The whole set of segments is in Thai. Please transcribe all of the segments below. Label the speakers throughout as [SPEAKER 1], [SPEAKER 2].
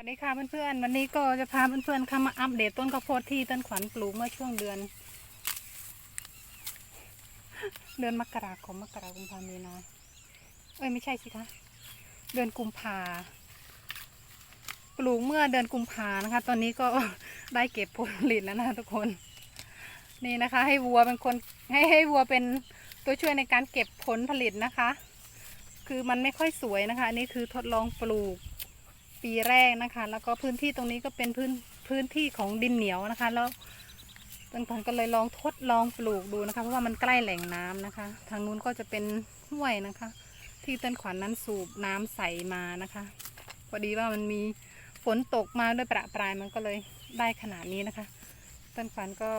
[SPEAKER 1] สวัสดีค่ะเพื่อนๆวันนี้ก็จะพาเพื่อนๆเข้ามาอัปเดตต้นข้าวโพดที่ต้นขวัญปลูกเมื่อช่วงเดือน เดือนมกราคมมกราคมพามีนาเอ้ยไม่ใช่สิคะเดือนกุมภาปลูกเมื่อเดือนกุมภานะคะ ตอนนี้ก็ได้เก็บผลผลิตแล้วนะทุกคน นี่นะคะ ให้วัวเป็นคนให้ให้วัวเป็นตัวช่วยในการเก็บผลผลิตนะคะ คือมันไม่ค่อยสวยนะคะอันนี้คือทดลองปลูก ปีแรกนะคะ แล้วก็พื้นที่ตรงนี้ก็เป็นพื้นพื้นที่ของดินเหนียวนะคะ แล้วต้นพันก็เลยลองทดลองปลูกดูนะคะ เพราะว่ามันใกล้แหล่งน้ำนะคะ ทางนู้นก็จะเป็นห้วยนะคะ ที่ต้นขวัญนั้นสูบน้ำใสมานะคะพอดีว่ามันมีฝนตกมาด้วยประปรายมันก็เลยได้ขนาดนี้นะคะต้นขวัญก็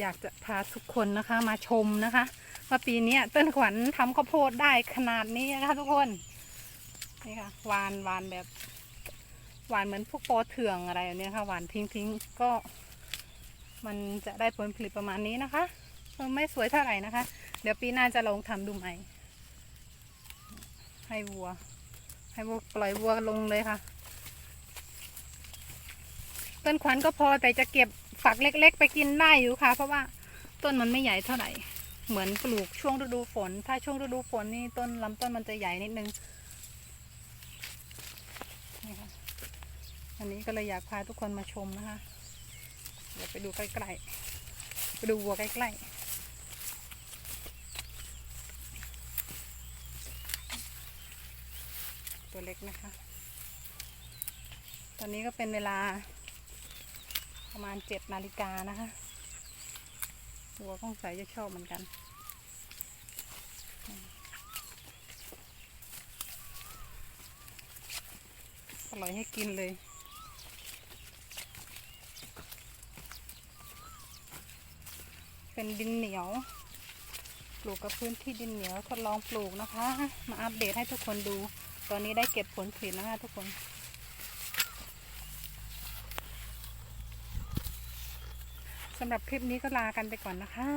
[SPEAKER 1] อยากจะพาทุกคนนะคะมาชมนะคะว่าปีนี้ต้นขวัญทำข้าวโพดได้ขนาดนี้นะคะทุกคนนี่ค่ะหวานหวานแบบ หวานเหมือนพวกปอเถื่องอะไรแบบเนี้ยค่ะ หวานทิ้งทิ้งๆก็ มันจะได้ผลผลิตประมาณนี้นะคะเออไม่สวยเท่าไหร่นะคะ เดี๋ยวปีหน้าจะลองทำดูใหม่ ให้วัว ให้วัวปล่อยวัวลงเลยค่ะ ต้นขวัญก็พอแต่จะเก็บฝักเล็ก ๆ ไปกินได้อยู่ค่ะ เพราะว่าต้นมันไม่ใหญ่เท่าไหร่ เหมือนปลูกช่วงฤดูฝน ถ้าช่วงฤดูฝนนี่ต้นลำต้นมันจะใหญ่นิดนึงนี่ค่ะ อันนี้ก็เลยอยากพาทุกคนมาชมนะคะ เดี๋ยวไปดูใกล้ๆ ไปดูวัวใกล้ๆตัวเล็กนะคะ ตอนนี้ก็เป็นเวลาประมาณเจ็ดนาฬิกานะคะวัวก้องใสจะชอบเหมือนกัน อร่อยให้กินเลย เป็นดินเหนียว ปลูกกับพื้นที่ดินเหนียวทดลองปลูกนะคะ มาอัปเดตให้ทุกคนดู ตอนนี้ได้เก็บผลผลิตนะคะทุกคนสำหรับคลิปนี้ก็ลากันไปก่อนนะคะ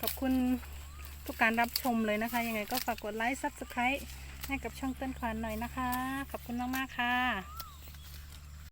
[SPEAKER 1] ขอบคุณทุกการรับชมเลยนะคะ ยังไงก็ฝากกดไลค์ Subscribe ให้กับช่องเต้นขวัญหน่อยนะคะ ขอบคุณมาก ๆ ค่ะ